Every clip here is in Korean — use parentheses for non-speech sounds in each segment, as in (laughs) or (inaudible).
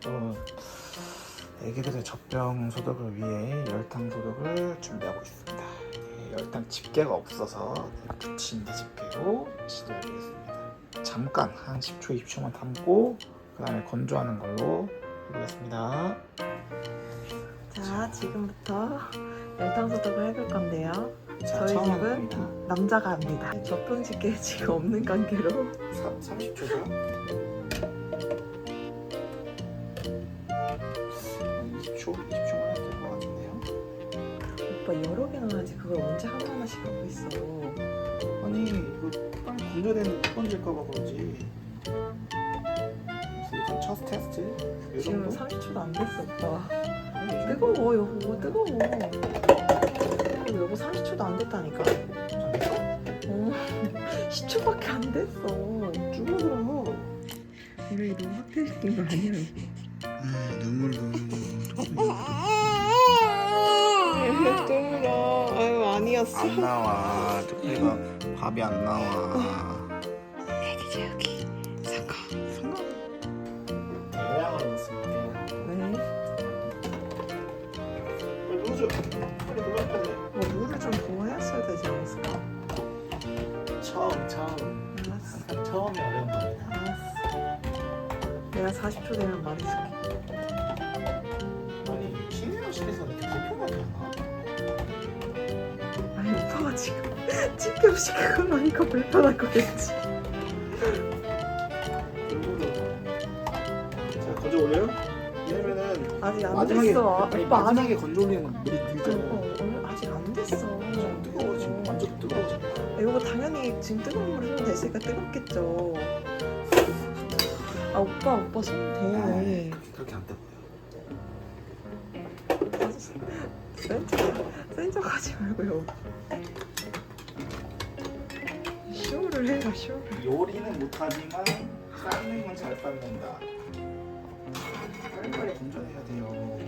또 애기들의 젖병 소독을 위해 열탕 소독을 준비하고 있습니다. 예, 열탕 집게가 없어서 붙임대 집게로 시도해보겠습니다. 잠깐 한 10초, 20초만 담고 그 다음에 건조하는 걸로 해보겠습니다. 자, 지금부터 열탕 소독을 해볼 건데요. 자, 저희 처음 집은 합니다. 남자가 합니다. 저평집게 지금 없는 관계로 30초죠? 20초? 20초만 해도 될것 같은데요? 오빠 여러 개나 하지 그걸 언제 하나하나씩 하고 있어. 아니 이거 빵 건조되는 번질까봐 그러지 그래서 일단 첫 테스트 이 지금 정도? 30초도 안 됐어, 오빠. 아니, 이 정도? 뜨거워, 여보, 뜨거워. 여보 30초도 안 됐다니까. 어, (laughs) 10초밖에 안 됐어. 줄어들어 이거 이거 확대시킨 거 아니야? 아 눈물 눈물 뚫어. 안 나와 뚜끼가 밥이 안 나와 뭐 물을 좀 부어했어야 되지 않았을까? 처음 처음 알았어. 항상 처음이 어려운 겁니다 알았어. 내가 40초 되면 말해줄게. 지금 집게 없이 그걸 하니까 불편할 거겠지. 자 건져 올려요? 왜냐면은 아직 안 마지막에 됐어. 아니, 오빠 아직 마지막에 건져 올리는 건 물이 어, 들죠 어, 오늘 아직 안 됐어. 좀 뜨거워 지금 완전 뜨거워 지금 이거 당연히 지금 뜨거운 물에 손 대으니까 뜨겁겠죠. 아 오빠 오빠 손 대. 그렇게, 그렇게 안 뜨거워요 센 센척 하지 말고요. 쇼를 해라 쇼를. 요리는 못하지만 삶는 건 잘 삶는다. 빨리빨리 건져내야 돼요.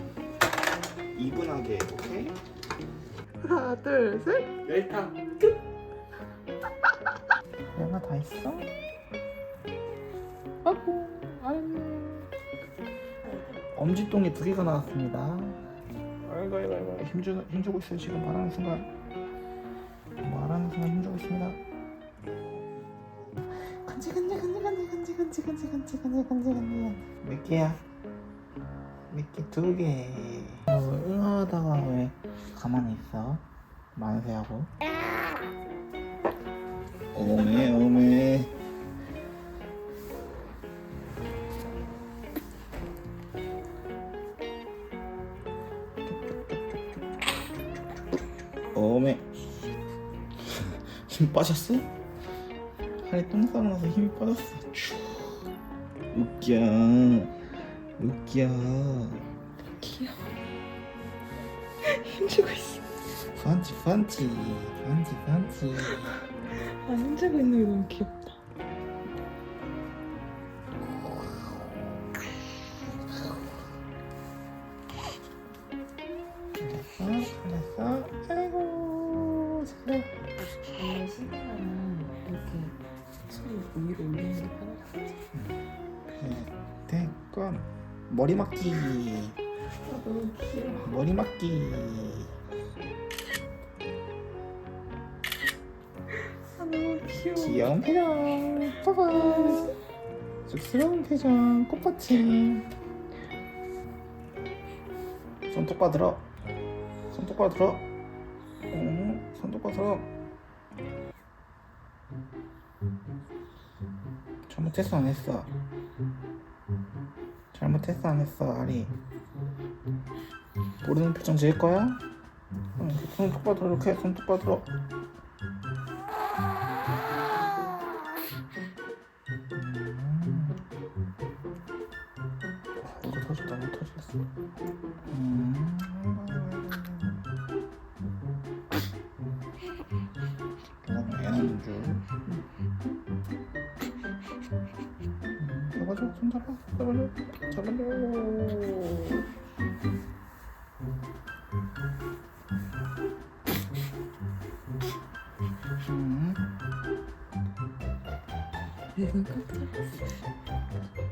이분하게 오케이? 하나 둘 셋. 열탕 끝. 영화 다 했어? 아고 아유. 엄지똥이 두 개가 나왔습니다. 아이고 아이고 아이고. 힘주, 힘주고 있어요 지금. 말하는 순간. 말하는 순간 힘주고 있습니다 간지 간지 간지 간지 간지 간지 간지 간지 간지 간지 간지 몇 개야? 몇 개? 두 개. 어, 응하다가 왜 가만히 있어? 만세하고. 오메 오메. 오메. 힘 빠졌어? 팔에 똥 싸고 나서 힘이 빠졌어. 쭈. 웃겨. 웃겨. 귀여워. 힘주고 있어. 판치 판치 판치 판치. 아 힘주고 있는 게 너무 귀엽다. 아이고 잘해. 위로 올리는 게. 대권 머리 막기 아 너무 귀여워. 머리 막기. 아 너무 귀여워. 귀여운 표정. 빠바이. 쑥스러운 표정. 꽃받침. 손 똑바로 들어. 손 똑바로 들어. 어, 손 똑바로 들어. 잘못했어 안 했어? 잘못했어 안 했어 아리? 모르는 표정 지을 거야? 응, 손 똑바로 들어 이렇게 손 똑바로 들어. 음. 이거 터졌다 이거 터졌어 음. 얘는 줄 잠깐만요. 잠깐만요. 음. 이건 깜짝 놀랐어.